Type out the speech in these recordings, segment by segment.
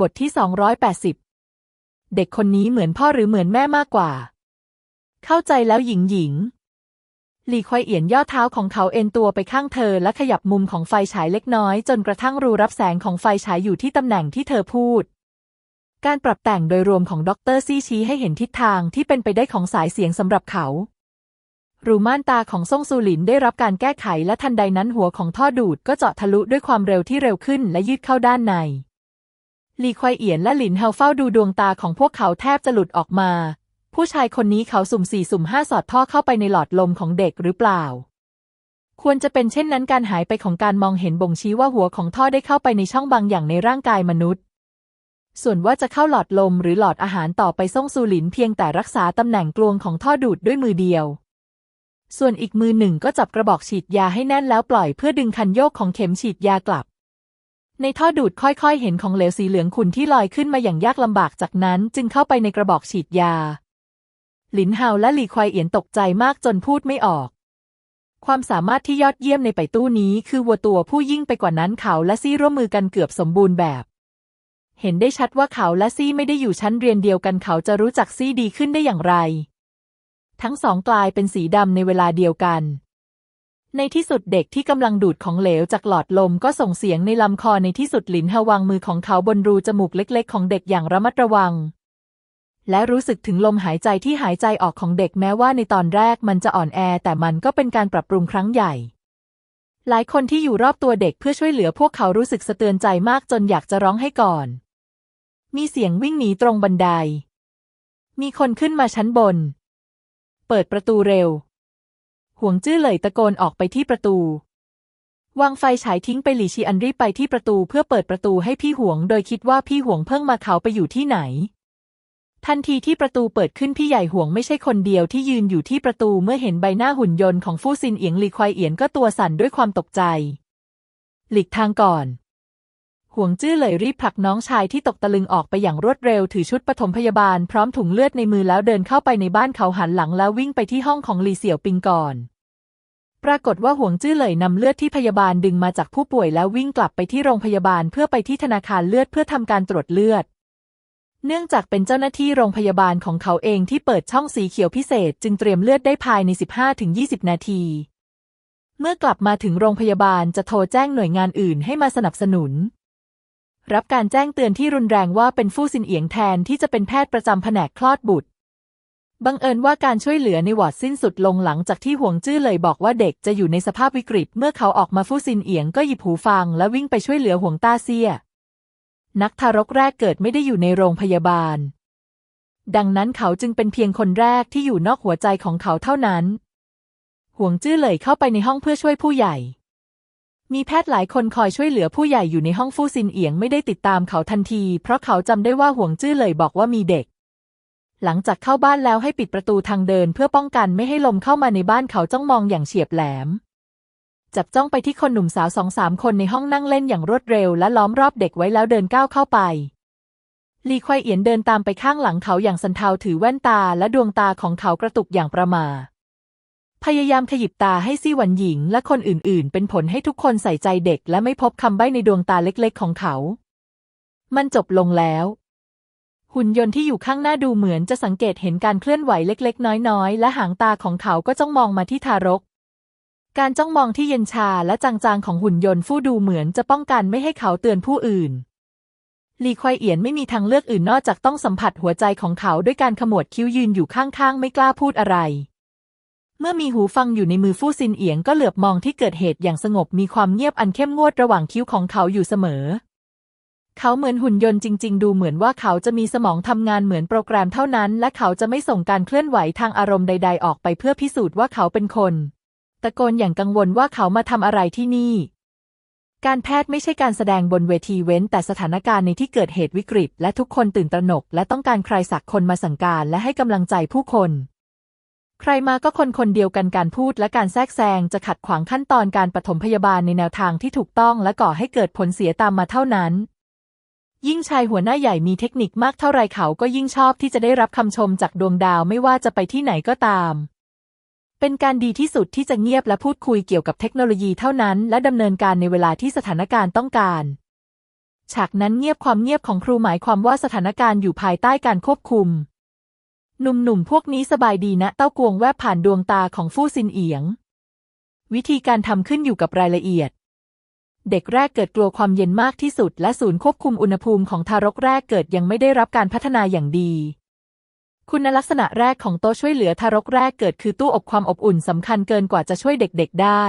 บทที่ 280 เด็กคนนี้เหมือนพ่อหรือเหมือนแม่มากกว่า เข้าใจแล้วหญิงหญิง หลีควายเอียนย่อเท้าของเขาเอ็นตัวไปข้างเธอและขยับมุมของไฟฉายเล็กน้อย จนกระทั่งรูรับแสงของไฟฉายอยู่ที่ตำแหน่งที่เธอพูด การปรับแต่งโดยรวมของด็อกเตอร์ซี่ชี้ให้เห็นทิศทางที่เป็นไปได้ของสายเสียงสำหรับเขา รูม่านตาของซ่งซูหลินได้รับการแก้ไขและทันใดนั้นหัวของท่อดูดก็เจาะทะลุด้วยความเร็วที่เร็วขึ้นและยืดเข้าด้านใน หลีควายเอียนและหลินเฮาเฝ้าดูดวงตาของพวกเขาแทบจะหลุดออกมา ผู้ชายคนนี้เขาสุ่มสี่สุ่มห้าสอดท่อเข้าไปในหลอดลมของเด็กหรือเปล่า ควรจะเป็นเช่นนั้นการหายไปของการมองเห็นบ่งชี้ว่าหัวของท่อได้เข้าไปในช่องบางอย่างในร่างกายมนุษย์ ส่วนว่าจะเข้าหลอดลมหรือหลอดอาหารต่อไปซ่งซูหลินเพียงแต่รักษาตำแหน่งกลวงของท่อดูดด้วยมือเดียวส่วนอีกมือหนึ่งก็จับกระบอกฉีดยาให้แน่นแล้วปล่อยเพื่อดึงคันโยกของเข็มฉีดยากลับ ในท่อดูดค่อยๆ เห็นของเหลวสีเหลืองขุ่นที่ลอยขึ้นมาอย่างยากลำบากจากนั้นจึงเข้าไปในกระบอกฉีดยา หลินเฮาและหลี่ควายเอียนตกใจมากจนพูดไม่ออก ความสามารถที่ยอดเยี่ยมในไปตู้นี้คือวัวตัวผู้ยิ่งไปกว่านั้นเขาและซี่ร่วมมือกันเกือบสมบูรณ์แบบ เห็นได้ชัดว่าเขาและซี่ไม่ได้อยู่ชั้นเรียนเดียวกันเขาจะรู้จักซี่ดีขึ้นได้อย่างไร ทั้งสองกลายเป็นสีดำในเวลาเดียวกัน ในที่สุดเด็กที่กำลังดูดของเหลวจากหลอดลมก็ส่งเสียงในลำคอในที่สุดหลินฮาวางมือของเขาบนรูจมูกเล็ก ๆ ของเด็กอย่างระมัดระวัง และรู้สึกถึงลมหายใจที่หายใจออกของเด็กแม้ว่าในตอนแรกมันจะอ่อนแอ แต่มันก็เป็นการปรับปรุงครั้งใหญ่ หลายคนที่อยู่รอบตัวเด็กเพื่อช่วยเหลือพวกเขารู้สึกสะเตือนใจมากจนอยากจะร้องให้ก่อน มีเสียงวิ่งหนีตรงบันได มีคนขึ้นมาชั้นบน เปิดประตูเร็ว วงจื้อเหลยตะโกนออกไปที่ประตู วางไฟฉายทิ้งไปหลี่ชีอันรีบไปที่ประตูเพื่อเปิดประตูให้พี่ห่วง โดยคิดว่าพี่ห่วงเพิ่งมาเขาไปอยู่ที่ไหน ทันทีที่ประตูเปิดขึ้นพี่ใหญ่ห่วงไม่ใช่คนเดียวที่ยืนอยู่ที่ประตูเมื่อเห็นใบหน้าหุ่นยนต์ของฟู่ซินเอียงหลีควายเอียนก็ตัวสั่นด้วยความตกใจ หลีกทางก่อนห่วงจื้อเลยรีบผลักน้องชายที่ตกตะลึงออกไปอย่างรวดเร็วถือชุดปฐมพยาบาลพร้อมถุงเลือดในมือแล้วเดินเข้าไปในบ้านเขาหันหลังแล้ววิ่งไปที่ห้องของหลีเสี่ยวปิงก่อน ปรากฏว่าห่วงจื้อเหลยนำเลือดที่พยาบาลดึงมาจากผู้ป่วยแล้ววิ่งกลับไปที่โรงพยาบาลเพื่อไปที่ธนาคารเลือดเพื่อทำการตรวจเลือด เนื่องจากเป็นเจ้าหน้าที่โรงพยาบาลของเขาเองที่เปิดช่องสีเขียวพิเศษ จึงเตรียมเลือดได้ภายใน 15-20 นาที เมื่อกลับมาถึงโรงพยาบาลจะโทรแจ้งหน่วยงานอื่นให้มาสนับสนุน รับการแจ้งเตือนที่รุนแรงว่าเป็นฟู่ซินเอียงแทนที่จะเป็นแพทย์ประจำแผนกคลอดบุตร บังเอิญว่าการช่วยเหลือในวอร์ดสิ้นสุดลงหลังจากที่ห่วงจื้อเลยบอกว่าเด็กจะอยู่ในสภาพวิกฤต เมื่อเขาออกมาฟู่ซินเอียงก็หยิบหูฟังและวิ่งไปช่วยเหลือห่วงต้าเซีย นักทารกแรกเกิดไม่ได้อยู่ในโรงพยาบาล ดังนั้นเขาจึงเป็นเพียงคนแรกที่อยู่นอกหัวใจของเขาเท่านั้น ห่วงจื้อเลยเข้าไปในห้องเพื่อช่วยผู้ใหญ่ มีแพทย์หลายคนคอยช่วยเหลือผู้ใหญ่อยู่ในห้องฟู่ซินเอียงไม่ได้ติดตามเขาทันที เพราะเขาจำได้ว่าห่วงจื้อเลยบอกว่ามีเด็ก หลังจากเข้าบ้านแล้วให้ปิดประตูทางเดินเพื่อป้องกันไม่ให้ลมเข้ามาในบ้านเขาจ้องมองอย่างเฉียบแหลม จับจ้องไปที่คนหนุ่มสาวสองสามคนในห้องนั่งเล่นอย่างรวดเร็วและล้อมรอบเด็กไว้แล้วเดินก้าวเข้าไปลีควายเอียนเดินตามไปข้างหลังเขาอย่างสันเทาถือแว่นตาและดวงตาของเขากระตุกอย่างประมา พยายามขยิบตาให้ซี่หวันหญิงและคนอื่นๆ เป็นผลให้ทุกคนใส่ใจเด็กและไม่พบคำใบ้ในดวงตาเล็กๆ ของเขา มันจบลงแล้ว หุ่นยนต์ที่อยู่ข้างหน้าดูเหมือนจะสังเกตเห็นการเคลื่อนไหวเล็กๆ น้อยๆ และหางตาของเขาก็จ้องมองมาที่ทารก การจ้องมองที่เย็นชาและจางๆของหุ่นยนต์ฟู่ดูเหมือนจะป้องกันไม่ให้เขาเตือนผู้อื่นลีควายเอียนไม่มีทางเลือกอื่นนอกจากต้องสัมผัสหัวใจของเขาด้วยการขมวดคิ้วยืนอยู่ข้างๆ ไม่กล้าพูดอะไร เมื่อมีหูฟังอยู่ในมือฟู่ซินเอียงก็เหลือบมองที่เกิดเหตุอย่างสงบมีความเงียบอันเข้มงวดระหว่างคิ้วของเขาอยู่เสมอ เขาเหมือนหุ่นยนต์จริง ๆ ดูเหมือนว่าเขาจะมีสมองทำงานเหมือนโปรแกรมเท่านั้น และเขาจะไม่ส่งการเคลื่อนไหวทางอารมณ์ใด ๆ ออกไปเพื่อพิสูจน์ว่าเขาเป็นคน ตะโกนอย่างกังวลว่าเขามาทำอะไรที่นี่ การแพทย์ไม่ใช่การแสดงบนเวทีเว้น แต่สถานการณ์ในที่เกิดเหตุวิกฤต และทุกคนตื่นตระหนก และต้องการใครสักคนมาสั่งการและให้กำลังใจผู้คนใครมาก็คนคนเดียวกันการพูดและการแทรกแซงจะขัดขวางขั้นตอนการปฐมพยาบาลในแนวทางที่ถูกต้องและก่อให้เกิดผลเสียตามมาเท่านั้น ยิ่งชายหัวหน้าใหญ่มีเทคนิคมากเท่าไรเขาก็ยิ่งชอบที่จะได้รับคำชมจากดวงดาวไม่ว่าจะไปที่ไหนก็ตาม เป็นการดีที่สุดที่จะเงียบและพูดคุยเกี่ยวกับเทคโนโลยีเท่านั้น และดำเนินการในเวลาที่สถานการณ์ต้องการ ฉากนั้นเงียบความเงียบของครูหมายความว่าสถานการณ์อยู่ภายใต้การควบคุม หนุ่มๆพวกนี้สบายดีนะ เต้ากวงแวบผ่านดวงตาของฟู่ซินเอียง วิธีการทำขึ้นอยู่กับรายละเอียด เด็กแรกเกิดกลัวความเย็นมากที่สุด และศูนย์ควบคุมอุณหภูมิของทารกแรกเกิดยังไม่ได้รับการพัฒนาอย่างดี คุณลักษณะแรกของโต๊ะช่วยเหลือทารกแรกเกิดคือตู้อบความอบอุ่นสำคัญเกินกว่าจะช่วยเด็กๆได้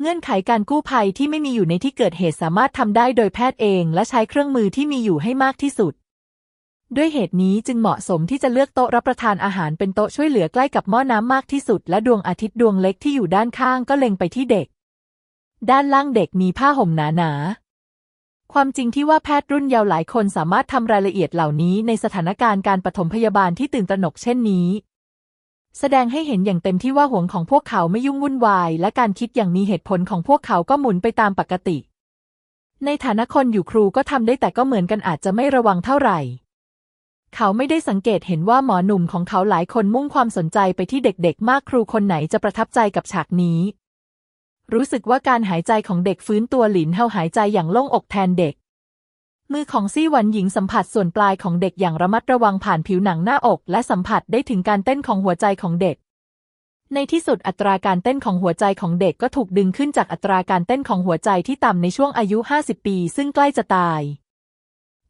เงื่อนไขการกู้ภัยที่ไม่มีอยู่ในที่เกิดเหตุสามารถทำได้โดยแพทย์เอง และใช้เครื่องมือที่มีอยู่ให้มากที่สุด ด้วยเหตุนี้จึงเหมาะสมที่จะเลือกโต๊ะรับประทานอาหารเป็นโต๊ะช่วยเหลือใกล้กับหม้อน้ำมากที่สุด และดวงอาทิตย์ดวงเล็กที่อยู่ด้านข้างก็เล็งไปที่เด็ก ด้านล่างเด็กมีผ้าห่มหนาๆความจริงที่ว่าแพทย์รุ่นเยาว์หลายคนสามารถทำรายละเอียดเหล่านี้ในสถานการณ์การปฐมพยาบาลที่ตื่นตระหนกเช่นนี้ แสดงให้เห็นอย่างเต็มที่ว่าห่วงของพวกเขาไม่ยุ่งวุ่นวาย และการคิดอย่างมีเหตุผลของพวกเขาก็หมุนไปตามปกติ ในฐานะคนอยู่ครูก็ทำได้แต่ก็เหมือนกันอาจจะไม่ระวังเท่าไหร่ เขาไม่ได้สังเกตเห็นว่าหมอหนุ่มของเขาหลายคนมุ่งความสนใจไปที่เด็กๆ มากครูคนไหนจะประทับใจกับฉากนี้ รู้สึกว่าการหายใจของเด็กฟื้นตัวหลินเฮาหายใจอย่างโล่งอกแทนเด็ก มือของซี่หวันหญิงสัมผัสส่วนปลายของเด็กอย่างระมัดระวังผ่านผิวหนังหน้าอก และสัมผัสได้ถึงการเต้นของหัวใจของเด็ก ในที่สุดอัตราการเต้นของหัวใจของเด็กก็ถูกดึงขึ้นจากอัตราการเต้นของหัวใจที่ต่ำในช่วงอายุ 50 ปี ซึ่งใกล้จะตาย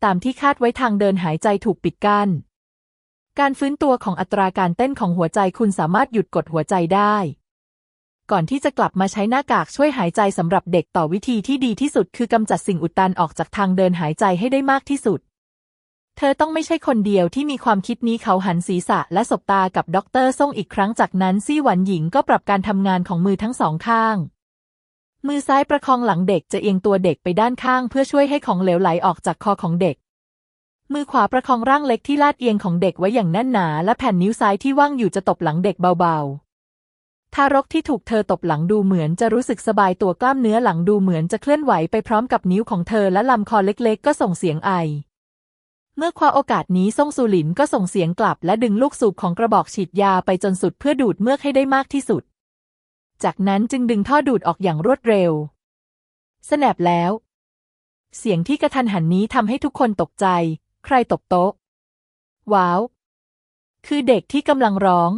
ตามที่คาดไว้ทางเดินหายใจถูกปิดกั้นการฟื้นตัวของอัตราการเต้นของหัวใจคุณสามารถหยุดกดหัวใจได้ ก่อนที่จะกลับมาใช้หน้ากากช่วยหายใจสำหรับเด็กต่อวิธีที่ดีที่สุดคือกำจัดสิ่งอุดตันออกจากทางเดินหายใจให้ได้มากที่สุด เธอต้องไม่ใช่คนเดียวที่มีความคิดนี้เขาหันศีรษะและสบตากับด็อกเตอร์ซ่งอีกครั้งจากนั้นซี่หวันหญิงก็ปรับการทำงานของมือทั้งสองข้าง มือซ้ายประคองหลังเด็กจะเอียงตัวเด็กไปด้านข้าง เพื่อช่วยให้ของเหลวไหลออกจากคอของเด็กมือขวาประคองร่างเล็กที่ลาดเอียงของเด็กไว้อย่างแน่นหนา และแผ่นนิ้วซ้ายที่ว่างอยู่จะตบหลังเด็กเบาๆ ทารกที่ถูกเธอตบหลังดูเหมือนจะรู้สึกสบายตัวกล้ามเนื้อหลังดูเหมือนจะเคลื่อนไหวไปพร้อมกับนิ้วของเธอและลำคอเล็กๆ ก็ส่งเสียงไอ เมื่อคว้าโอกาสนี้ซ่งซูหลินก็ส่งเสียงกลับและดึงลูกสูบของกระบอกฉีดยาไปจนสุดเพื่อดูดเมือกให้ได้มากที่สุด จากนั้นจึงดึงท่อดูดออกอย่างรวดเร็ว สแนบแล้ว เสียงที่กระทันหันนี้ทำให้ทุกคนตกใจ ใครตกโต๊ะ ว้าว คือเด็กที่กำลังร้อง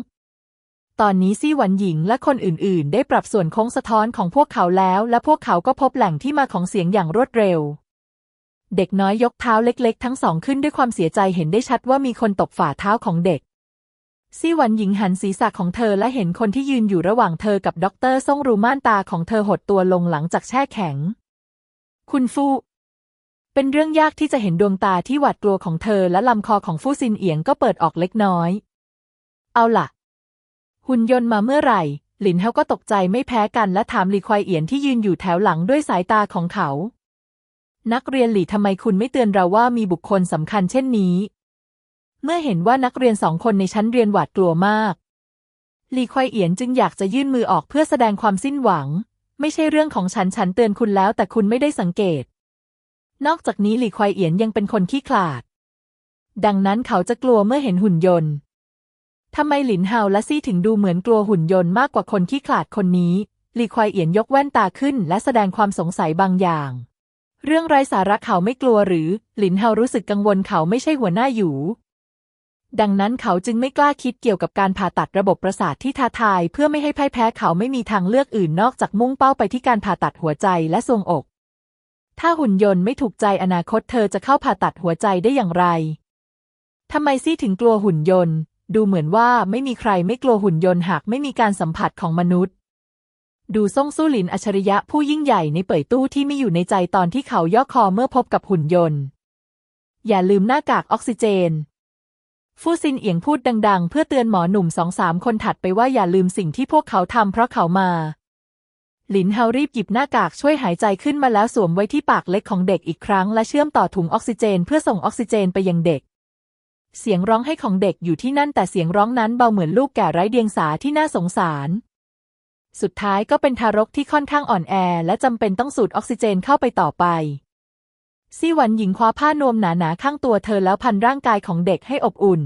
ตอนนี้ซี่หวันหญิงและคนอื่นๆ ได้ปรับส่วนโค้งสะท้อนของพวกเขาแล้ว และพวกเขาก็พบแหล่งที่มาของเสียงอย่างรวดเร็ว เด็กน้อยยกเท้าเล็ก ๆ ทั้งสองขึ้นด้วยความเสียใจเห็นได้ชัดว่ามีคนตบฝ่าเท้าของเด็ก ซี่หวันหญิงหันศีรษะของเธอและเห็นคนที่ยืนอยู่ระหว่างเธอกับด็อกเตอร์ซ่งรูม่านตาของเธอหดตัวลงหลังจากแช่แข็ง คุณฟูเป็นเรื่องยากที่จะเห็นดวงตาที่หวาดกลัวของเธอและลำคอของฟู่ซินเอียงก็เปิดออกเล็กน้อย เอาล่ะ หุ่นยนต์มาเมื่อไหร่ หลินเฮาก็ตกใจไม่แพ้กันและถามหลีควายเอียนที่ยืนอยู่แถวหลังด้วยสายตาของเขา นักเรียนหลี่ทำไมคุณไม่เตือนเราว่ามีบุคคลสำคัญเช่นนี้ เมื่อเห็นว่านักเรียนสองคนในชั้นเรียนหวาดกลัวมาก หลีควายเอียนจึงอยากจะยื่นมือออกเพื่อแสดงความสิ้นหวัง ไม่ใช่เรื่องของฉันฉันเตือนคุณแล้วแต่คุณไม่ได้สังเกต นอกจากนี้หลีควายเอียนยังเป็นคนขี้ขลาด ดังนั้นเขาจะกลัวเมื่อเห็นหุ่นยนต์ ทำไมหลินเฮาและซี่ถึงดูเหมือนกลัวหุ่นยนต์มากกว่าคนขี้ขลาดคนนี้หลีควายเอียนยกแว่นตาขึ้น และแสดงความสงสัยบางอย่าง เรื่องไร้สาระเขาไม่กลัวหรือ หลินเฮารู้สึกกังวลเขาไม่ใช่หัวหน้าอยู่ ดังนั้นเขาจึงไม่กล้าคิดเกี่ยวกับการผ่าตัดระบบประสาทที่ท้าทาย เพื่อไม่ให้พ่ายแพ้เขาไม่มีทางเลือกอื่นนอกจากมุ่งเป้าไปที่การผ่าตัดหัวใจและทรวงอก ถ้าหุ่นยนต์ไม่ถูกใจอนาคตเธอจะเข้าผ่าตัดหัวใจได้อย่างไรทำไมซี่ถึงกลัวหุ่นยนต์ ดูเหมือนว่าไม่มีใครไม่กลัวหุ่นยนต์หากไม่มีการสัมผัสของมนุษย์ ดูซ่งสู้หลินอัจฉริยะผู้ยิ่งใหญ่ในเป่ยตู้ที่ไม่อยู่ในใจตอนที่เขาย่อคอเมื่อพบกับหุ่นยนต์ อย่าลืมหน้ากากออกซิเจน ฟู่ซินเอียงพูดดัง ๆ เพื่อเตือนหมอหนุ่มสองสามคนถัดไปว่าอย่าลืมสิ่งที่พวกเขาทำเพราะเขามาหลินเฮารีบหยิบหน้ากากช่วยหายใจขึ้นมาแล้วสวมไว้ที่ปากเล็กของเด็กอีกครั้งและเชื่อมต่อถุงออกซิเจนเพื่อส่งออกซิเจนไปยังเด็ก เสียงร้องให้ของเด็กอยู่ที่นั่นแต่เสียงร้องนั้นเบาเหมือนลูกแก่ไร้เดียงสาที่น่าสงสาร สุดท้ายก็เป็นทารกที่ค่อนข้างอ่อนแอ และจำเป็นต้องสูดออกซิเจนเข้าไปต่อไปซี่หวันหญิงคว้าผ้านวมหนาๆข้างตัวเธอแล้วพันร่างกายของเด็กให้อบอุ่น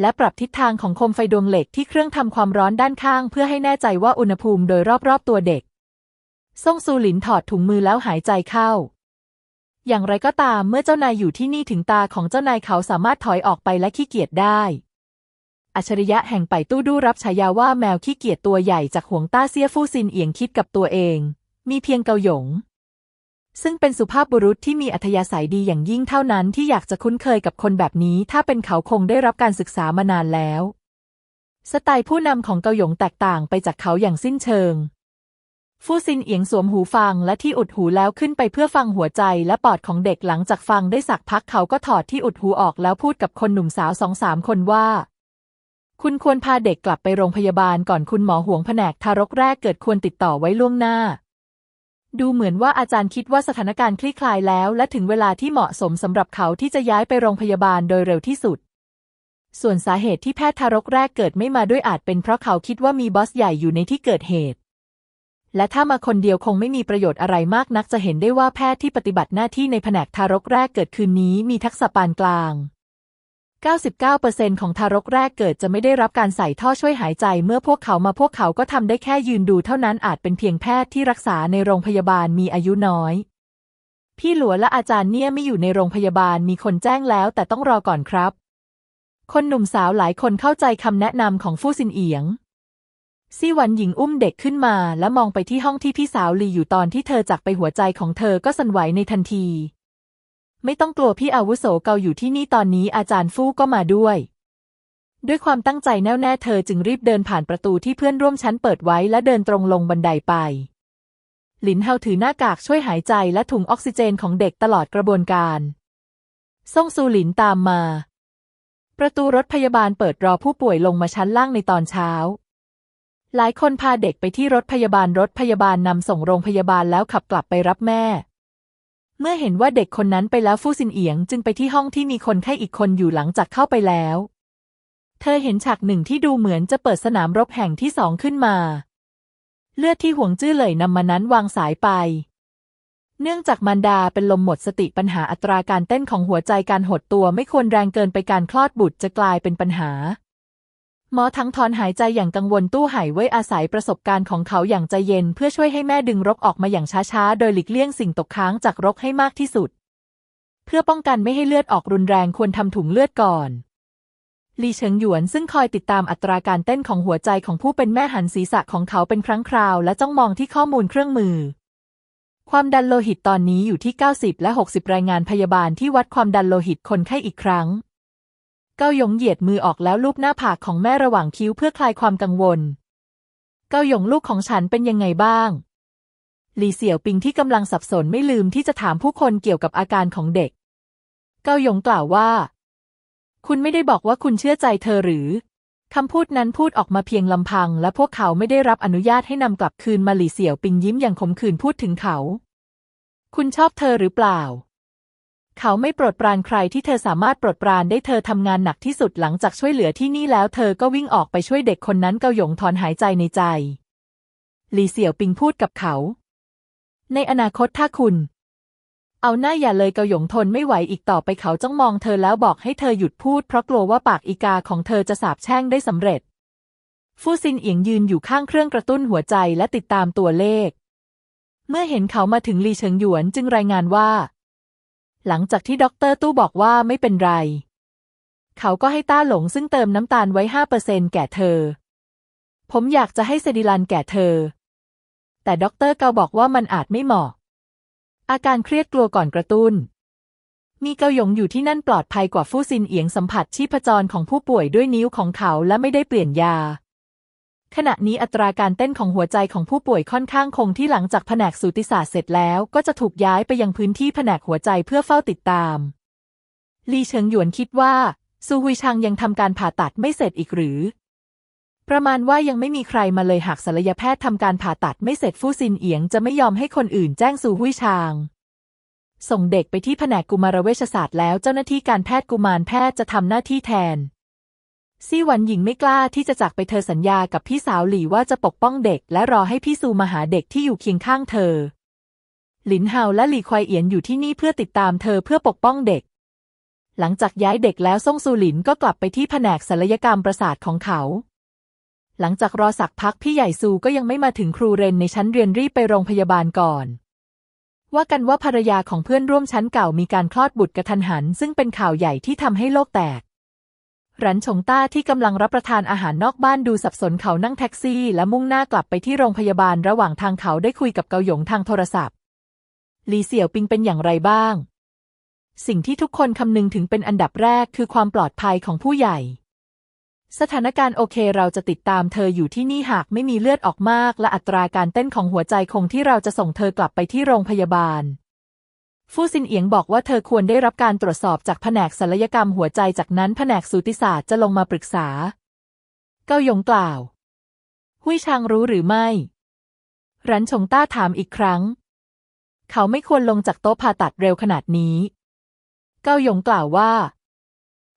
และปรับทิศทางของโคมไฟดวงเหล็กที่เครื่องทำความร้อนด้านข้าง เพื่อให้แน่ใจว่าอุณหภูมิโดยรอบๆตัวเด็ก ซ่งซูหลินถอดถุงมือแล้วหายใจเข้า อย่างไรก็ตามเมื่อเจ้านายอยู่ที่นี่ถึงตาของเจ้านายเขาสามารถถอยออกไปและขี้เกียจได้ อัจฉริยะแห่งไปตู้ดู้รับฉายาว่าแมวขี้เกียจตัวใหญ่จากห่วงต้าเซียฟู่ซินเอียงคิดกับตัวเอง มีเพียงเกาหยง ซึ่งเป็นสุภาพบุรุษที่มีอัธยาศัยดีอย่างยิ่งเท่านั้นที่อยากจะคุ้นเคยกับคนแบบนี้ ถ้าเป็นเขาคงได้รับการศึกษามานานแล้ว สไตล์ผู้นำของเกาหยงแตกต่างไปจากเขาอย่างสิ้นเชิง ฟู่ซินเอียงสวมหูฟังและที่อุดหูแล้วขึ้นไปเพื่อฟังหัวใจและปอดของเด็กหลังจากฟังได้สักพักเขาก็ถอดที่อุดหูออกแล้วพูดกับคนหนุ่มสาวสองสามคนว่า คุณควรพาเด็กกลับไปโรงพยาบาลก่อนคุณหมอห่วงแผนกทารกแรกเกิดควรติดต่อไว้ล่วงหน้า ดูเหมือนว่าอาจารย์คิดว่าสถานการณ์คลี่คลายแล้ว และถึงเวลาที่เหมาะสมสำหรับเขาที่จะย้ายไปโรงพยาบาลโดยเร็วที่สุด ส่วนสาเหตุที่แพทย์ทารกแรกเกิดไม่มาด้วยอาจเป็นเพราะเขาคิดว่ามีบอสใหญ่อยู่ในที่เกิดเหตุ และถ้ามาคนเดียวคงไม่มีประโยชน์อะไรมากนักจะเห็นได้ว่าแพทย์ที่ปฏิบัติหน้าที่ในแผนกทารกแรกเกิดคืนนี้มีทักษะปานกลาง 99%ของทารกแรกเกิดจะไม่ได้รับการใส่ท่อช่วยหายใจ เมื่อพวกเขามาพวกเขาก็ทำได้แค่ยืนดูเท่านั้นอาจเป็นเพียงแพทย์ที่รักษาในโรงพยาบาลมีอายุน้อย พี่หลัวและอาจารย์เนี่ยไม่อยู่ในโรงพยาบาลมีคนแจ้งแล้วแต่ต้องรอก่อนครับ คนหนุ่มสาวหลายคนเข้าใจคำแนะนำของฟู่ซินเอียง ซี่หวันหญิงอุ้มเด็กขึ้นมาและมองไปที่ห้องที่พี่สาวลีอยู่ตอนที่เธอจากไปหัวใจของเธอก็สั่นไหวในทันที ไม่ต้องกลัวพี่อาวุโสเกาอยู่ที่นี่ตอนนี้อาจารย์ฟู่ก็มาด้วย ด้วยความตั้งใจแน่วแน่เธอจึงรีบเดินผ่านประตูที่เพื่อนร่วมชั้นเปิดไว้และเดินตรงลงบันไดไป หลินเฮาถือหน้ากากช่วยหายใจและถุงออกซิเจนของเด็กตลอดกระบวนการซ่งซูหลินตามมา ประตูรถพยาบาลเปิดรอผู้ป่วยลงมาชั้นล่างในตอนเช้า หลายคนพาเด็กไปที่รถพยาบาลรถพยาบาลนำส่งโรงพยาบาลแล้วขับกลับไปรับแม่ เมื่อเห็นว่าเด็กคนนั้นไปแล้วฟู่ซินเอียงจึงไปที่ห้องที่มีคนไข้อีกคนอยู่หลังจากเข้าไปแล้ว เธอเห็นฉากหนึ่งที่ดูเหมือนจะเปิดสนามรบแห่งที่สองขึ้นมา เลือดที่ห่วงจื้อเหลยนำมานั้นวางสายไป เนื่องจากมารดาเป็นลมหมดสติปัญหาอัตราการเต้นของหัวใจการหดตัวไม่ควรแรงเกินไปการคลอดบุตรจะกลายเป็นปัญหา หมอทั้งถอนหายใจอย่างกังวลตู้ไหไว้อาศัยประสบการณ์ของเขาอย่างใจเย็น เพื่อช่วยให้แม่ดึงรกออกมาอย่างช้าๆ โดยหลีกเลี่ยงสิ่งตกค้างจากรกให้มากที่สุด เพื่อป้องกันไม่ให้เลือดออกรุนแรงควรทำถุงเลือดก่อนลีเฉิงหยวนซึ่งคอยติดตามอัตราการเต้นของหัวใจของผู้เป็นแม่หันศีรษะของเขาเป็นครั้งคราว และจ้องมองที่ข้อมูลเครื่องมือ ความดันโลหิตตอนนี้อยู่ที่ 90 และ 60 รายงานพยาบาลที่วัดความดันโลหิตคนไข้อีกครั้ง เก้าหยงเหยียดมือออกแล้วลูบหน้าผากของแม่ระหว่างคิ้วเพื่อคลายความกังวล เก้าหยงลูกของฉันเป็นยังไงบ้าง หลีเสี่ยวปิงที่กำลังสับสนไม่ลืมที่จะถามผู้คนเกี่ยวกับอาการของเด็ก เก้าหยงกล่าวว่า คุณไม่ได้บอกว่าคุณเชื่อใจเธอหรือคำพูดนั้นพูดออกมาเพียงลำพัง และพวกเขาไม่ได้รับอนุญาตให้นำกลับคืนมาหลีเสี่ยวปิงยิ้มอย่างขมขื่นพูดถึงเขา คุณชอบเธอหรือเปล่า เขาไม่ปรดปรานใครที่เธอสามารถปรดปรานได้เธอทำงานหนักที่สุดหลังจากช่วยเหลือที่นี่แล้วเธอก็วิ่งออกไปช่วยเด็กคนนั้นเกาหยงถอนหายใจในใจ หลีเสี่ยวปิงพูดกับเขา ในอนาคตถ้าคุณ เอาหน้าอย่าเลยเกาหยงทนไม่ไหวอีกต่อไปเขาจ้องมองเธอแล้วบอกให้เธอหยุดพูดเพราะกลัวว่าปากอีกาของเธอจะสาบแช่งได้สำเร็จ ฟู่ซินเอียงยืนอยู่ข้างเครื่องกระตุ้นหัวใจและติดตามตัวเลข เมื่อเห็นเขามาถึงลีเฉิงหยวนจึงรายงานว่า หลังจากที่ด็อกเตอร์ตู้บอกว่าไม่เป็นไร เขาก็ให้ต้าหลงซึ่งเติมน้ำตาลไว้ห้าเปอร์เซนแก่เธอ ผมอยากจะให้เซดิลันแก่เธอ แต่ด็อกเตอร์เกาบอกว่ามันอาจไม่เหมาะ อาการเครียดกลัวก่อนกระตุ้น มีเกาหยงอยู่ที่นั่นปลอดภัยกว่าฟู่ซินเอียงสัมผัสชีพจรของผู้ป่วยด้วยนิ้วของเขาและไม่ได้เปลี่ยนยา ขณะนี้อัตราการเต้นของหัวใจของผู้ป่วยค่อนข้างคงที่หลังจากแผนกสูติศาสตร์เสร็จแล้วก็จะถูกย้ายไปยังพื้นที่แผนกหัวใจเพื่อเฝ้าติดตาม ลีเฉิงหยวนคิดว่า ซูฮุยชังยังทำการผ่าตัดไม่เสร็จอีกหรือ ประมาณว่ายังไม่มีใครมาเลยหากศัลยแพทย์ทำการผ่าตัดไม่เสร็จฟู่ซินเอียงจะไม่ยอมให้คนอื่นแจ้งซูฮุยชางส่งเด็กไปที่แผนกกุมารเวชศาสตร์แล้วเจ้าหน้าที่การแพทย์กุมารแพทย์จะทำหน้าที่แทน ซี่หวันหญิงไม่กล้าที่จะจากไปเธอสัญญากับพี่สาวหลี่ว่าจะปกป้องเด็ก และรอให้พี่ซูมาหาเด็กที่อยู่เคียงข้างเธอ หลินเฮาและหลี่ควายเอียนอยู่ที่นี่เพื่อติดตามเธอเพื่อปกป้องเด็ก หลังจากย้ายเด็กแล้วซ่งซูหลินก็กลับไปที่แผนกศัลยกรรมประสาทของเขา หลังจากรอสักพักพี่ใหญ่ซูก็ยังไม่มาถึงครูเรนในชั้นเรียนรีบไปโรงพยาบาลก่อน ว่ากันว่าภรรยาของเพื่อนร่วมชั้นเก่ามีการคลอดบุตรกระทันหัน ซึ่งเป็นข่าวใหญ่ที่ทำให้โลกแตก รันชงต้าที่กำลังรับประทานอาหารนอกบ้านดูสับสนเขานั่งแท็กซี่ และมุ่งหน้ากลับไปที่โรงพยาบาลระหว่างทางเขาได้คุยกับเกาหยงทางโทรศัพท์หลีเสี่ยวปิงเป็นอย่างไรบ้าง สิ่งที่ทุกคนคำนึงถึงเป็นอันดับแรกคือความปลอดภัยของผู้ใหญ่ สถานการณ์โอเคเราจะติดตามเธออยู่ที่นี่หากไม่มีเลือดออกมาก และอัตราการเต้นของหัวใจคงที่เราจะส่งเธอกลับไปที่โรงพยาบาล ฟู่ซินเอียงบอกว่าเธอควรได้รับการตรวจสอบจากแผนกศัลยกรรมหัวใจจากนั้นแผนกสูติศาสตร์จะลงมาปรึกษา เก้าหยงกล่าวหุยชางรู้หรือไม่ รันชงต้าถามอีกครั้ง เขาไม่ควรลงจากโต๊ะผ่าตัดเร็วขนาดนี้ เก้าหยงกล่าวว่า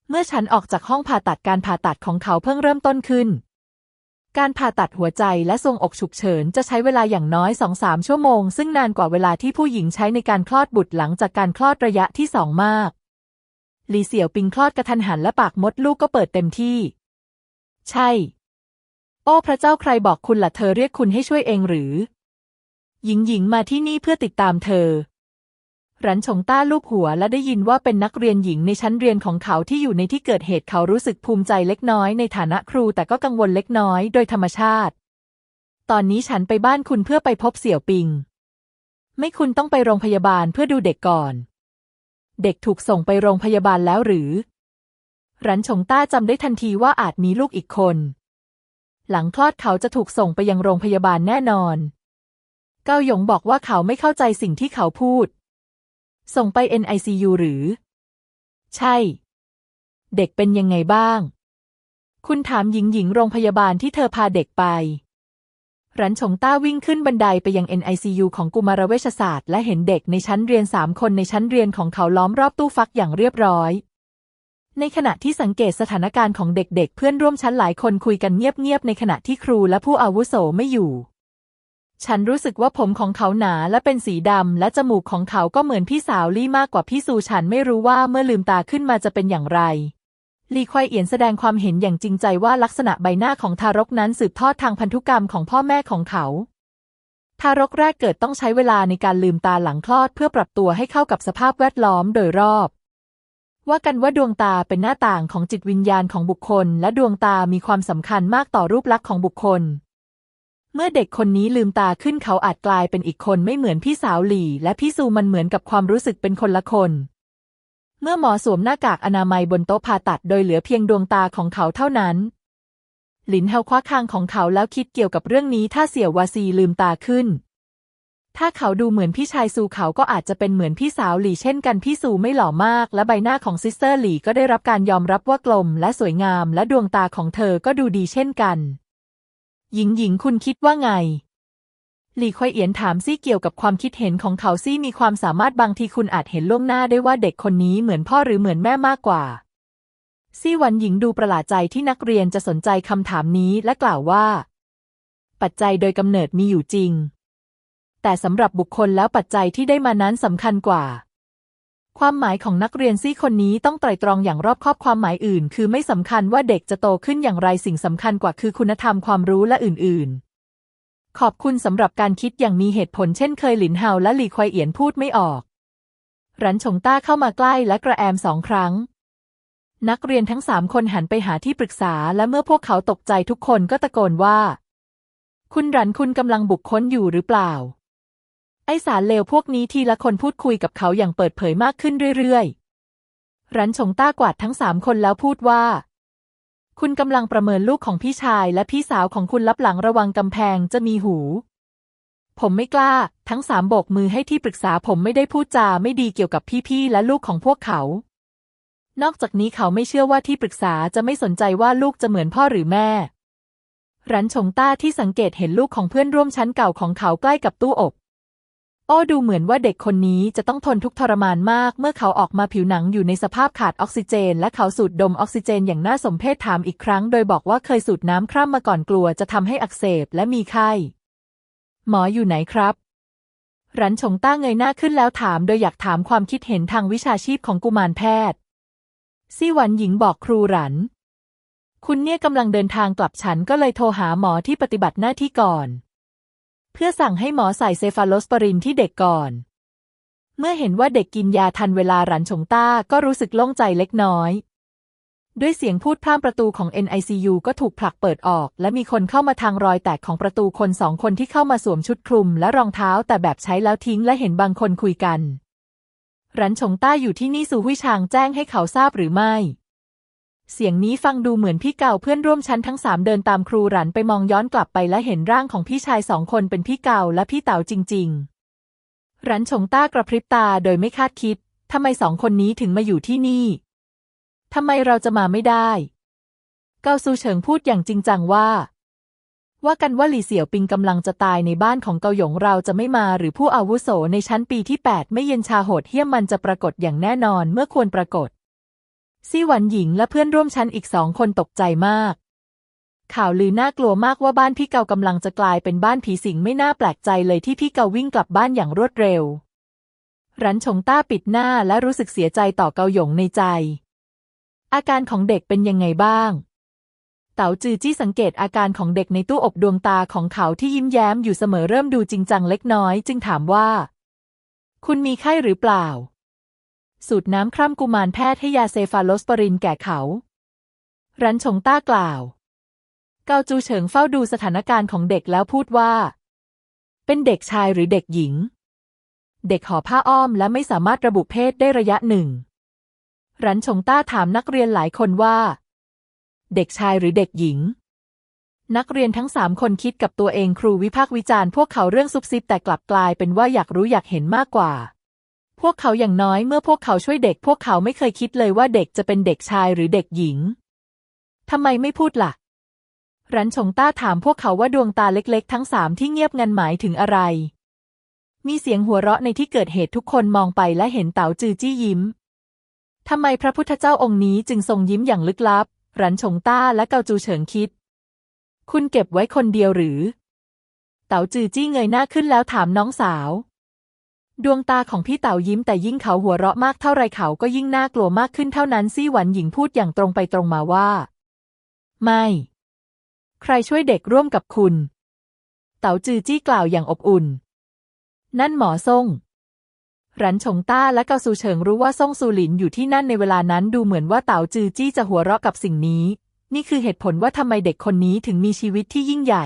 เมื่อฉันออกจากห้องผ่าตัดการผ่าตัดของเขาเพิ่งเริ่มต้นขึ้น การผ่าตัดหัวใจและทรงอกฉุกเฉินจะใช้เวลาอย่างน้อยสองสามชั่วโมง ซึ่งนานกว่าเวลาที่ผู้หญิงใช้ในการคลอดบุตรหลังจากการคลอดระยะที่สองมาก หลีเสี่ยวปิงคลอดกระทันหันและปากมดลูกก็เปิดเต็มที่ ใช่ โอ้พระเจ้าใครบอกคุณล่ะเธอเรียกคุณให้ช่วยเองหรือ หญิงหญิงมาที่นี่เพื่อติดตามเธอ รันชงต้าลูกหัวและได้ยินว่าเป็นนักเรียนหญิงในชั้นเรียนของเขาที่อยู่ในที่เกิดเหตุเขารู้สึกภูมิใจเล็กน้อยในฐานะครูแต่ก็กังวลเล็กน้อยโดยธรรมชาติ ตอนนี้ฉันไปบ้านคุณเพื่อไปพบเสี่ยวปิง ไม่คุณต้องไปโรงพยาบาลเพื่อดูเด็กก่อน เด็กถูกส่งไปโรงพยาบาลแล้วหรือ รันชงต้าจำได้ทันทีว่าอาจมีลูกอีกคน หลังคลอดเขาจะถูกส่งไปยังโรงพยาบาลแน่นอนเกาหยงบอกว่าเขาไม่เข้าใจสิ่งที่เขาพูด ส่งไป NICU หรือ ใช่ เด็กเป็นยังไงบ้าง คุณถามหญิงหญิงโรงพยาบาลที่เธอพาเด็กไป รันชงต้าวิ่งขึ้นบันไดไปยัง NICU ของกุมารเวชศาสตร์ และเห็นเด็กในชั้นเรียนสามคนในชั้นเรียนของเขาล้อมรอบตู้ฟักอย่างเรียบร้อย ในขณะที่สังเกตสถานการณ์ของเด็กๆเพื่อนร่วมชั้นหลายคนคุยกันเงียบๆในขณะที่ครูและผู้อาวุโสไม่อยู่ ฉันรู้สึกว่าผมของเขาหนาและเป็นสีดำและจมูกของเขาก็เหมือนพี่สาวลี่มากกว่าพี่ซูฉันไม่รู้ว่าเมื่อลืมตาขึ้นมาจะเป็นอย่างไรลีควายเอียนแสดงความเห็นอย่างจริงใจว่าลักษณะใบหน้าของทารกนั้นสืบทอดทางพันธุกรรมของพ่อแม่ของเขา ทารกแรกเกิดต้องใช้เวลาในการลืมตาหลังคลอดเพื่อปรับตัวให้เข้ากับสภาพแวดล้อมโดยรอบ ว่ากันว่าดวงตาเป็นหน้าต่างของจิตวิญญาณของบุคคล และดวงตามีความสำคัญมากต่อรูปลักษณ์ของบุคคล เมื่อเด็กคนนี้ลืมตาขึ้นเขาอาจกลายเป็นอีกคนไม่เหมือนพี่สาวหลี่ และพี่ซูมันเหมือนกับความรู้สึกเป็นคนละคน เมื่อหมอสวมหน้ากากอนามัยบนโต๊ะผ่าตัดโดยเหลือเพียงดวงตาของเขาเท่านั้น หลินเฮาคว้าคางของเขาแล้วคิดเกี่ยวกับเรื่องนี้ถ้าเสี่ยววาซีลืมตาขึ้น ถ้าเขาดูเหมือนพี่ชายซูเขาก็อาจจะเป็นเหมือนพี่สาวหลี่เช่นกันพี่ซูไม่หล่อมาก และใบหน้าของซิสเตอร์หลี่ก็ได้รับการยอมรับว่ากลม และสวยงาม และดวงตาของเธอก็ดูดีเช่นกัน หญิงหญิงคุณคิดว่าไง หลี่ควยเอียนถามซี่เกี่ยวกับความคิดเห็นของเขาซี่มีความสามารถบางทีคุณอาจเห็นล่วงหน้าได้ว่าเด็กคนนี้เหมือนพ่อหรือเหมือนแม่มากกว่า ซี่หวันหญิงดูประหลาดใจที่นักเรียนจะสนใจคำถามนี้และกล่าวว่า ปัจจัยโดยกำเนิดมีอยู่จริง แต่สำหรับบุคคลแล้วปัจจัยที่ได้มานั้นสำคัญกว่า ความหมายของนักเรียนซี่คนนี้ต้องไตร่ตรองอย่างรอบคอบความหมายอื่น คือไม่สำคัญว่าเด็กจะโตขึ้นอย่างไรสิ่งสำคัญกว่าคือคุณธรรมความรู้และอื่น ๆ ขอบคุณสำหรับการคิดอย่างมีเหตุผลเช่นเคยหลินเฮาและหลี่ควายเอียนพูดไม่ออก รันชงต้าเข้ามาใกล้และกระแอมสองครั้ง นักเรียนทั้งสามคนหันไปหาที่ปรึกษา และเมื่อพวกเขาตกใจทุกคนก็ตะโกนว่า คุณรันคุณกำลังบุกค้นอยู่หรือเปล่า ไอสารเลวพวกนี้ทีละคนพูดคุยกับเขาอย่างเปิดเผยมากขึ้นเรื่อยๆ รันชงต้ากวาดทั้งสามคนแล้วพูดว่า คุณกำลังประเมินลูกของพี่ชายและพี่สาวของคุณลับหลังระวังกำแพงจะมีหู ผมไม่กล้า ทั้งสามโบกมือให้ที่ปรึกษาผมไม่ได้พูดจาไม่ดีเกี่ยวกับพี่ๆและลูกของพวกเขา นอกจากนี้เขาไม่เชื่อว่าที่ปรึกษาจะไม่สนใจว่าลูกจะเหมือนพ่อหรือแม่รันชงต้าที่สังเกตเห็นลูกของเพื่อนร่วมชั้นเก่าของเขาใกล้กับตู้อบ โอ้ดูเหมือนว่าเด็กคนนี้จะต้องทนทุกทรมานมาก เมื่อเขาออกมาผิวหนังอยู่ในสภาพขาดออกซิเจน และเขาสูดดมออกซิเจนอย่างน่าสมเพชถามอีกครั้ง โดยบอกว่าเคยสูดน้ำคร่ำมาก่อนกลัวจะทำให้อักเสบและมีไข้ หมออยู่ไหนครับ รันชงต้าเงยหน้าขึ้นแล้วถามโดยอยากถามความคิดเห็นทางวิชาชีพของกุมารแพทย์ซี่หวันหญิงบอกครูหรัน คุณเนี่ยกำลังเดินทางกลับฉันก็เลยโทรหาหมอที่ปฏิบัติหน้าที่ก่อน เพื่อสั่งให้หมอใส่เซฟาโลสปรินที่เด็กก่อน เมื่อเห็นว่าเด็กกินยาทันเวลาหรันฉงต้าก็รู้สึกโล่งใจเล็กน้อย ด้วยเสียงพูดพร่ำประตูของ NICU ก็ถูกผลักเปิดออก และมีคนเข้ามาทางรอยแตกของประตูคนสองคนที่เข้ามาสวมชุดคลุม และรองเท้าแต่แบบใช้แล้วทิ้งและเห็นบางคนคุยกันรันฉงต้าอยู่ที่นี่สู่หุยชางแจ้งให้เขาทราบหรือไม่ เสียงนี้ฟังดูเหมือนพี่เก่าเพื่อนร่วมชั้นทั้งสามเดินตามครูหรันไปมองย้อนกลับไปและเห็นร่างของพี่ชายสองคนเป็นพี่เก่าและพี่เต๋าจริง ๆหรันฉงต้ากระพริบตาโดยไม่คาดคิดทำไมสองคนนี้ถึงมาอยู่ที่นี่ทำไมเราจะมาไม่ได้ เกาซูเฉิงพูดอย่างจริงจังว่า ว่ากันว่าหลี่เสี่ยวปิงกำลังจะตายในบ้านของเกาหยงเราจะไม่มาหรือผู้อาวุโสในชั้นปีที่ 8 ไม่เย็นชาโหดเหี้ยมมันจะปรากฏอย่างแน่นอนเมื่อควรปรากฏ ซี่หวันหญิงและเพื่อนร่วมชั้นอีกสองคนตกใจมาก ข่าวลือน่ากลัวมากว่าบ้านพี่เกากำลังจะกลายเป็นบ้านผีสิงไม่น่าแปลกใจเลยที่พี่เกาวิ่งกลับบ้านอย่างรวดเร็ว รันฉงต้าปิดหน้าและรู้สึกเสียใจต่อเกาหยงในใจ อาการของเด็กเป็นยังไงบ้าง เต๋าจือจี้สังเกตอาการของเด็กในตู้อบดวงตาของเขาที่ยิ้มแย้มอยู่เสมอเริ่มดูจริงจังเล็กน้อย จึงถามว่า คุณมีไข้หรือเปล่า สูตรน้ำคร่ำกุมารแพทย์ให้ยาเซฟาโลสปรินแก่เขา รันฉงต้ากล่าว เกาจูเฉิงเฝ้าดูสถานการณ์ของเด็กแล้วพูดว่า เป็นเด็กชายหรือเด็กหญิง เด็กห่อผ้าอ้อมและไม่สามารถระบุเพศได้ระยะหนึ่ง รันฉงต้าถามนักเรียนหลายคนว่า เด็กชายหรือเด็กหญิง นักเรียนทั้งสามคนคิดกับตัวเองครูวิพากษ์วิจารณ์พวกเขาเรื่องซุบซิบแต่กลับกลายเป็นว่าอยากรู้อยากเห็นมากกว่า พวกเขาอย่างน้อยเมื่อพวกเขาช่วยเด็ก พวกเขาไม่เคยคิดเลยว่าเด็กจะเป็นเด็กชายหรือเด็กหญิงทำไมไม่พูดละ่ะ รันฉงต้าถามพวกเขาว่าดวงตาเล็กๆ ทั้งสามที่เงียบงันหมายถึงอะไร มีเสียงหัวเราะในที่เกิดเหตุทุกคนมองไปและเห็นเต๋าจือจี้ยิ้มทำไมพระพุทธเจ้าองค์นี้จึงทรงยิ้มอย่างลึกลับ รันฉงต้าและเกาจูเฉิงคิด คุณเก็บไว้คนเดียวหรือ เต๋าจือจี้เงยหน้าขึ้นแล้วถามน้องสาว ดวงตาของพี่เต๋ายิ้มแต่ยิ่งเขาหัวเราะมากเท่าไรเขาก็ยิ่งน่ากลัวมากขึ้นเท่านั้นซี่หวันหญิงพูดอย่างตรงไปตรงมาว่า ไม่ ใครช่วยเด็กร่วมกับคุณ เต๋าจือจี้กล่าวอย่างอบอุ่น นั่นหมอซ่งรันฉงต้าและเกาซูเฉิงรู้ว่าซ่งซูหลินอยู่ที่นั่นในเวลานั้นดูเหมือนว่าเต๋าจือจี้จะหัวเราะกับสิ่งนี้ นี่คือเหตุผลว่าทำไมเด็กคนนี้ถึงมีชีวิตที่ยิ่งใหญ่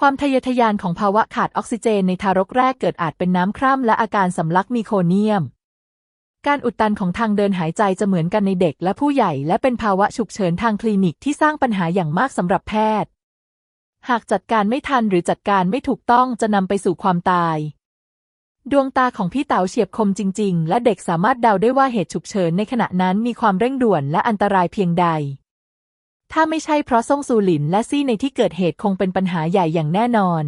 ความทะเยอทะยานของภาวะขาดออกซิเจนในทารกแรกเกิดอาจเป็นน้ำคร่ำและอาการสำลักมีโคเนียม การอุดตันของทางเดินหายใจจะเหมือนกันในเด็กและผู้ใหญ่ และเป็นภาวะฉุกเฉินทางคลินิกที่สร้างปัญหาอย่างมากสำหรับแพทย์ หากจัดการไม่ทันหรือจัดการไม่ถูกต้องจะนำไปสู่ความตาย ดวงตาของพี่เต๋าเฉียบคมจริง ๆ และเด็กสามารถเดาได้ว่าเหตุฉุกเฉินในขณะนั้นมีความเร่งด่วนและอันตรายเพียงใด ถ้าไม่ใช่เพราะซ่งซูหลินและซี่ในที่เกิดเหตุคงเป็นปัญหาใหญ่อย่างแน่นอน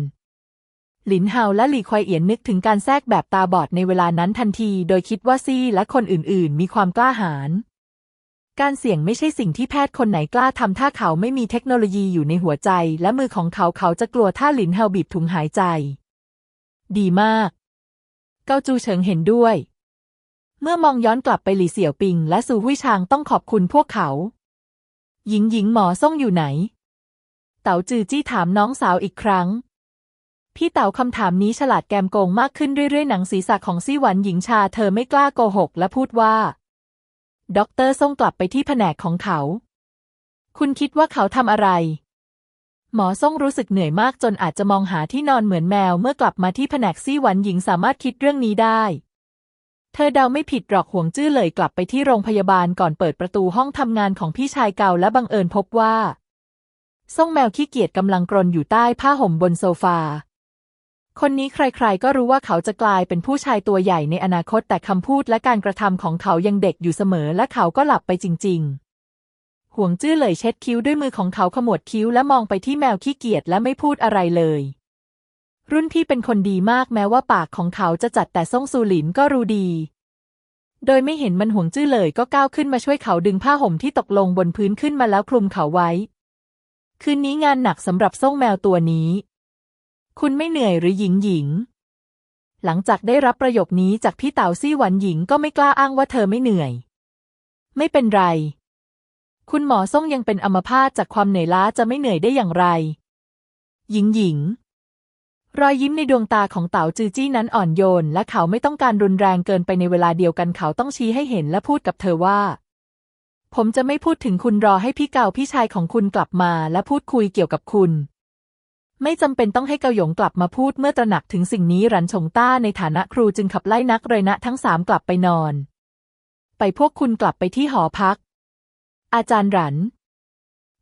หลินเฮาและหลี่ควายเอียนนึกถึงการแทรกแบบตาบอดในเวลานั้นทันที โดยคิดว่าซี่และคนอื่นๆ มีความกล้าหาญ การเสี่ยงไม่ใช่สิ่งที่แพทย์คนไหนกล้าทำถ้าเขาไม่มีเทคโนโลยีอยู่ในหัวใจ และมือของเขาเขาจะกลัวถ้าหลินเฮาบีบถุงหายใจ ดีมาก เกาจูเฉิงเห็นด้วย เมื่อมองย้อนกลับไปหลี่เสี่ยวปิง และซูหุยชางต้องขอบคุณพวกเขา หญิงหญิงหมอซ่งอยู่ไหน เต๋าจือจี้ถามน้องสาวอีกครั้ง พี่เต๋าคำถามนี้ฉลาดแกมโกงมากขึ้นเรื่อยๆ หนังศีรษะของซี่หวันหญิงชาเธอไม่กล้าโกหกและพูดว่าด็อกเตอร์ส่งกลับไปที่แผนกของเขา คุณคิดว่าเขาทำอะไร หมอส่งรู้สึกเหนื่อยมากจนอาจจะมองหาที่นอนเหมือนแมวเมื่อกลับมาที่แผนกซี่หวันหญิงสามารถคิดเรื่องนี้ได้ เธอเดาไม่ผิดหรอกห่วงจื้อเลยกลับไปที่โรงพยาบาลก่อนเปิดประตูห้องทำงานของพี่ชายเก่าและบังเอิญพบว่าส่งแมวขี้เกียจกำลังกรนอยู่ใต้ผ้าห่มบนโซฟา คนนี้ใครๆ ก็รู้ว่าเขาจะกลายเป็นผู้ชายตัวใหญ่ในอนาคตแต่คำพูดและการกระทำของเขายังเด็กอยู่เสมอและเขาก็หลับไปจริง ๆ ห่วงจื้อเลยเช็ดคิ้วด้วยมือของเขาขมวดคิ้วและมองไปที่แมวขี้เกียจและไม่พูดอะไรเลย รุ่นพี่เป็นคนดีมากแม้ว่าปากของเขาจะจัดแต่ซ่งซูหลินก็รู้ดี โดยไม่เห็นมันห่วงจื้อเลยก็ก้าวขึ้นมาช่วยเขาดึงผ้าห่มที่ตกลงบนพื้นขึ้นมาแล้วคลุมเขาไว้ คืนนี้งานหนักสำหรับส่งแมวตัวนี้ คุณไม่เหนื่อยหรือหญิงหญิง หลังจากได้รับประโยคนี้จากพี่เต๋าซี่หวันหญิงก็ไม่กล้าอ้างว่าเธอไม่เหนื่อย ไม่เป็นไร คุณหมอส่งยังเป็นอัมพาตจากความเหนื่อยล้าจะไม่เหนื่อยได้อย่างไร หญิงหญิง รอยยิ้มในดวงตาของเต๋าจือจี้นั้นอ่อนโยน และเขาไม่ต้องการรุนแรงเกินไปในเวลาเดียวกันเขาต้องชี้ให้เห็นและพูดกับเธอว่า ผมจะไม่พูดถึงคุณรอให้พี่เกาพี่ชายของคุณกลับมาและพูดคุยเกี่ยวกับคุณ ไม่จำเป็นต้องให้เกาหยงกลับมาพูดเมื่อตระหนักถึงสิ่งนี้รันชงต้าในฐานะครูจึงขับไล่นักเรยนะทั้งสามกลับไปนอน ไปพวกคุณกลับไปที่หอพัก อาจารย์หรัน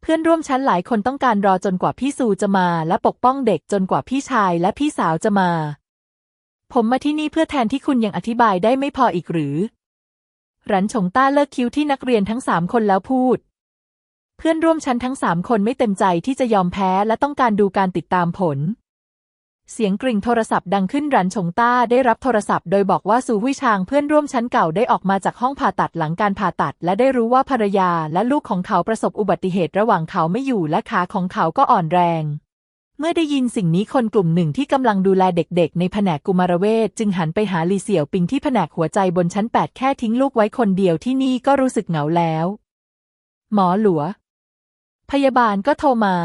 เพื่อนร่วมชั้นหลายคนต้องการรอจนกว่าพี่ซูจะมา และปกป้องเด็กจนกว่าพี่ชายและพี่สาวจะมา ผมมาที่นี่เพื่อแทนที่คุณยังอธิบายได้ไม่พออีกหรือ รันชงต้าเลิกคิ้วที่นักเรียนทั้งสามคนแล้วพูด เพื่อนร่วมชั้นทั้งสามคนไม่เต็มใจที่จะยอมแพ้และต้องการดูการติดตามผล เสียงกริ่งโทรศัพท์ดังขึ้นรันฉงต้าได้รับโทรศัพท์โดยบอกว่าซูหุยชางเพื่อนร่วมชั้นเก่าได้ออกมาจากห้องผ่าตัดหลังการผ่าตัด และได้รู้ว่าภรรยาและลูกของเขาประสบอุบัติเหตุระหว่างเขาไม่อยู่และขาของเขาก็อ่อนแรง เมื่อได้ยินสิ่งนี้คนกลุ่มหนึ่งที่กำลังดูแลเด็กๆ ในแผนกกุมารเวชจึงหันไปหาลีเสี่ยวปิงที่แผนกหัวใจบนชั้น 8 แค่ทิ้งลูกไว้คนเดียวที่นี่ก็รู้สึกเหงาแล้ว หมอหลัว พยาบาลก็โทรมา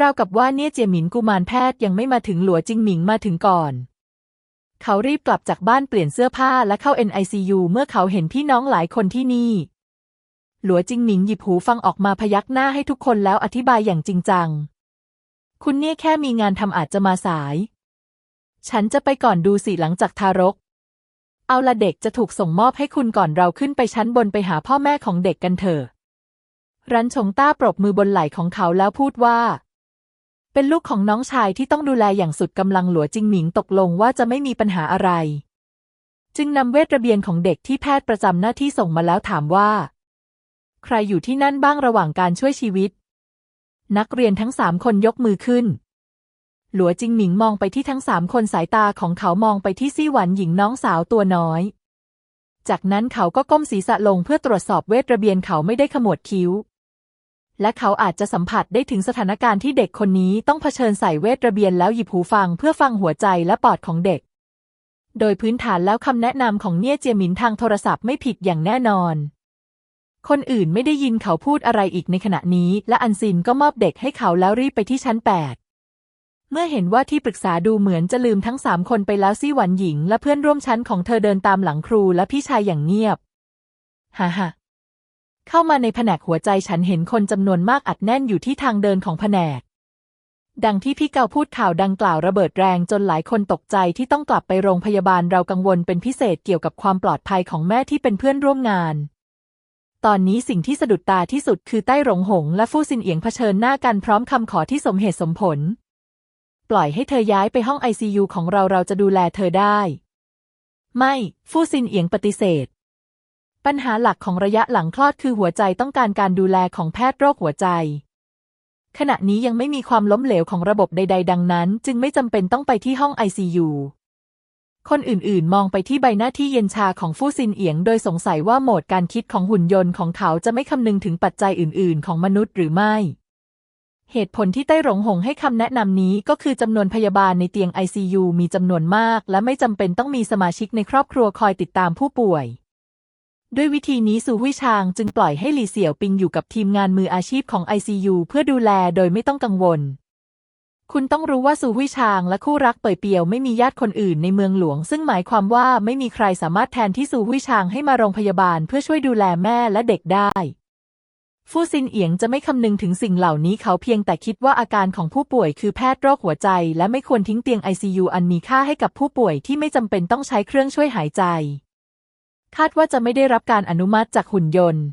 ราวกับว่าเนี่ยเจียหมินกุมารแพทย์ยังไม่มาถึงหลัวจิงหมิงมาถึงก่อน เขารีบกลับจากบ้านเปลี่ยนเสื้อผ้าและเข้า NICU เมื่อเขาเห็นพี่น้องหลายคนที่นี่ หลัวจิงหมิงหยิบหูฟังออกมาพยักหน้าให้ทุกคนแล้วอธิบายอย่างจริงจัง คุณเนี่ยแค่มีงานทำอาจจะมาสาย ฉันจะไปก่อนดูสิหลังจากทารก เอาละเด็กจะถูกส่งมอบให้คุณก่อนเราขึ้นไปชั้นบนไปหาพ่อแม่ของเด็กกันเถอะรันชงต้าปรบมือบนไหล่ของเขาแล้วพูดว่า เป็นลูกของน้องชายที่ต้องดูแลอย่างสุดกำลังหลัวจิงหมิงตกลงว่าจะไม่มีปัญหาอะไร จึงนำเวทระเบียนของเด็กที่แพทย์ประจำหน้าที่ส่งมาแล้วถามว่า ใครอยู่ที่นั่นบ้างระหว่างการช่วยชีวิต นักเรียนทั้งสามคนยกมือขึ้น หลัวจิงหมิงมองไปที่ทั้งสามคนสายตาของเขามองไปที่ซี่หวันหญิงน้องสาวตัวน้อย จากนั้นเขาก็ก้มศีรษะลงเพื่อตรวจสอบเวทระเบียนเขาไม่ได้ขมวดคิ้ว และเขาอาจจะสัมผัสได้ถึงสถานการณ์ที่เด็กคนนี้ต้องเผชิญใส่เวทระเบียนแล้วหยิบหูฟังเพื่อฟังหัวใจและปอดของเด็ก โดยพื้นฐานแล้วคำแนะนำของเนี่ยเจียหมินทางโทรศัพท์ไม่ผิดอย่างแน่นอน คนอื่นไม่ได้ยินเขาพูดอะไรอีกในขณะนี้ และอันซินก็มอบเด็กให้เขาแล้วรีบไปที่ชั้น8เมื่อเห็นว่าที่ปรึกษาดูเหมือนจะลืมทั้งสามคนไปแล้วซี่หวันหญิง และเพื่อนร่วมชั้นของเธอเดินตามหลังครูและพี่ชายอย่างเงียบ ฮ่าฮ่า เข้ามาในแผนกหัวใจฉันเห็นคนจำนวนมากอัดแน่นอยู่ที่ทางเดินของแผนก ดังที่พี่เกาพูดข่าวดังกล่าวระเบิดแรงจนหลายคนตกใจที่ต้องกลับไปโรงพยาบาลเรากังวลเป็นพิเศษเกี่ยวกับความปลอดภัยของแม่ที่เป็นเพื่อนร่วมงาน ตอนนี้สิ่งที่สะดุดตาที่สุดคือใต้หลงหง และฟู่ซินเอียงเผชิญหน้ากันพร้อมคำขอที่สมเหตุสมผล ปล่อยให้เธอย้ายไปห้องไอซียูของเราเราจะดูแลเธอได้ ไม่ ฟู่ซินเอียงปฏิเสธ ปัญหาหลักของระยะหลังคลอดคือหัวใจต้องการการดูแลของแพทย์โรคหัวใจ ขณะนี้ยังไม่มีความล้มเหลวของระบบใด ๆ ดังนั้น จึงไม่จำเป็นต้องไปที่ห้อง ICU คนอื่นๆ มองไปที่ใบหน้าที่เย็นชาของฟู่ซินเอียง โดยสงสัยว่าโหมดการคิดของหุ่นยนต์ของเขาจะไม่คำนึงถึงปัจจัยอื่น ๆ ของมนุษย์หรือไม่ เหตุผลที่ไต้หลงหงให้คำแนะนำนี้ก็คือจำนวนพยาบาลในเตียง ICU มีจำนวนมาก และไม่จำเป็นต้องมีสมาชิกในครอบครัวคอยติดตามผู้ป่วย ด้วยวิธีนี้ซูหุยชางจึงปล่อยให้หลี่เสี่ยวปิงอยู่กับทีมงานมืออาชีพของ ICU เพื่อดูแลโดยไม่ต้องกังวล คุณต้องรู้ว่าซูหุยชางและคู่รักเป่ยเปียวไม่มีญาติคนอื่นในเมืองหลวง ซึ่งหมายความว่าไม่มีใครสามารถแทนที่ซูหุยชางให้มาโรงพยาบาลเพื่อช่วยดูแลแม่และเด็กได้ฟู่ซินเอียงจะไม่คำนึงถึงสิ่งเหล่านี้เขาเพียงแต่คิดว่าอาการของผู้ป่วยคือแพทย์โรคหัวใจ และไม่ควรทิ้งเตียง ICU อันมีค่าให้กับผู้ป่วยที่ไม่จำเป็นต้องใช้เครื่องช่วยหายใจ คาดว่าจะไม่ได้รับการอนุมัติจากหุ่นยนต์